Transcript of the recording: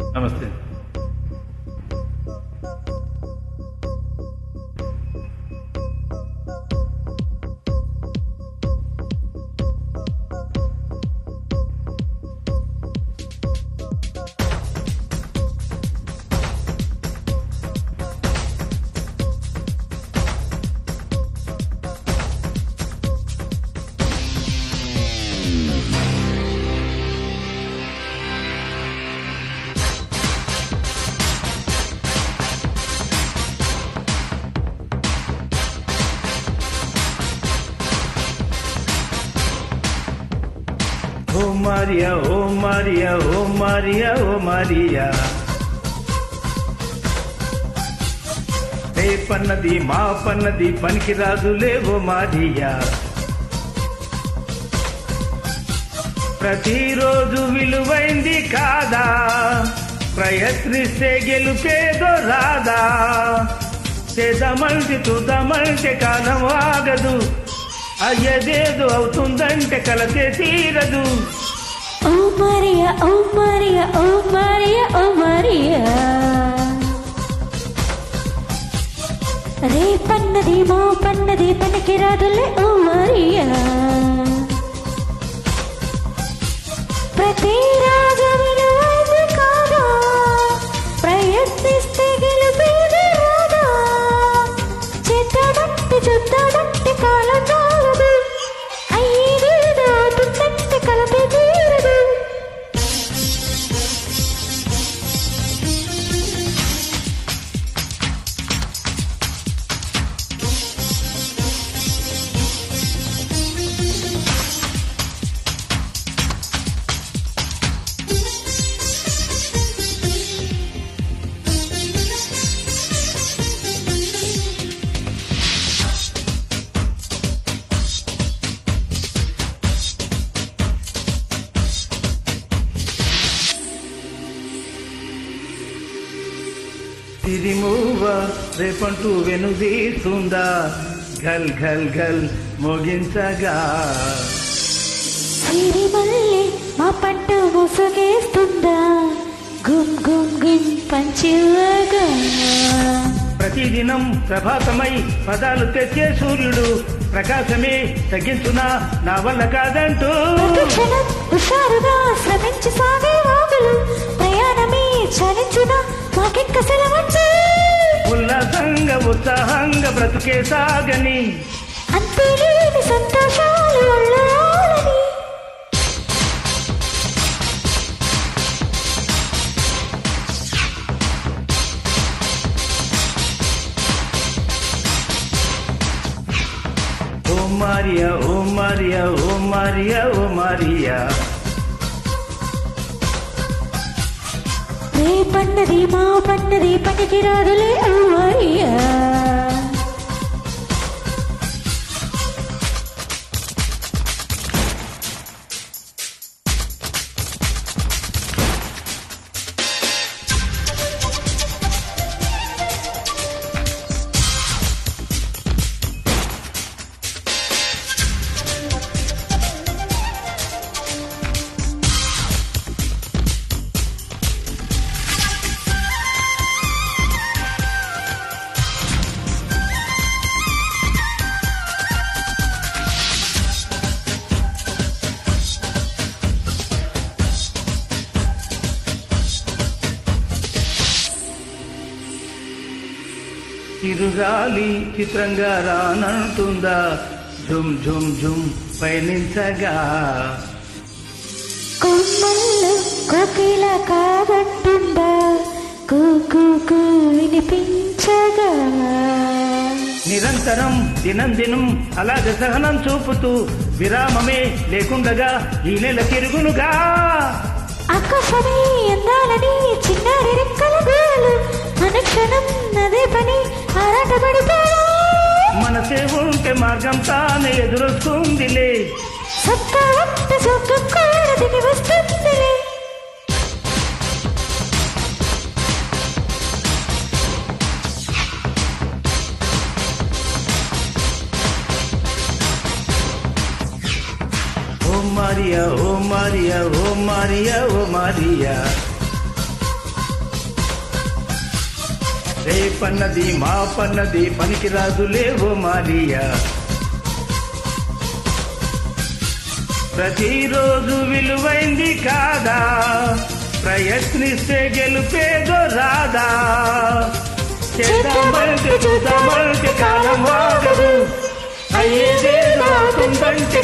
Namaste. Oh oh oh oh oh oh Maria. Oh Maria రేపన్నది oh మా పన్నది పనికి రాదులే ఓ మారియా. ప్రతిరోజు విలువైంది కాదా? ప్రయత్నిస్తే గెలుపేదో రాదా? చేద్దామంటే చూద్దామంటే కాలం ఆగదు. అయ్యదేదో అవుతుందంటే కలతే తీరదు. ఓ మరియా ఓ మరియా ఓ మరియా ఓ మరియా. రేపన్నది మా పన్నది పనికి రాదులే ఓ మరియా. ప్రతి తిరిమూవ రేపంటూ వెనుదీస్తుందా ఘల్ ఘల్ ఘల్ మోగించగా. సిరిమల్లి మా పంట ముసుగేస్తుందా? గుమ్ గుమ్ గుమ్ పంచివగా ప్రతిదినం ప్రభాతమై పదాలు తెచ్చే సూర్యుడు ప్రకాశమే తగ్గించునా నా వల్ల కాదంటూ. క్షణం హుషారుగా శ్రమించి సాగే ఉత్సాహంగా బ్రతుకే సాగని. అంతేలేని సంతోషాలు ఓ మారియా ఓ మారియా ఓ మారియా ఓ మారియా. రేపన్నది మా పన్నది పనికి రాదులే చిరుగాలి చిత్రంగా రానంటుందా? ఝుమ్ ఝుమ్ ఝుమ్ పయనించగా. కొమ్మల్లో కోకిల కాదంటుందా? కూ వినిపించగా. నిరంతరం దినం దినం అలాగ సహనం చూపుతూ విరామమే లేకుండగా ఈ నెల తిరుగునుగా. అందాలని మార్గం తానే ఎదురొస్తుందిలే సత్తా వంట సొక్కం కూడా దిగి వస్తుందిలే ఓ మారియా ఓ మారియా ఓ మారియా ఓ మారియా రేపన్నది మాపన్నది పనికిరాదు లేవో మారియా ప్రతిరోజు విలువైంది కాదా? ప్రయత్నిస్తే గెలుపేదో రాదా? చేద్దామంటే చూద్దామంటే కాలం వాడదు. అయ్యేదే అవుతుందంటే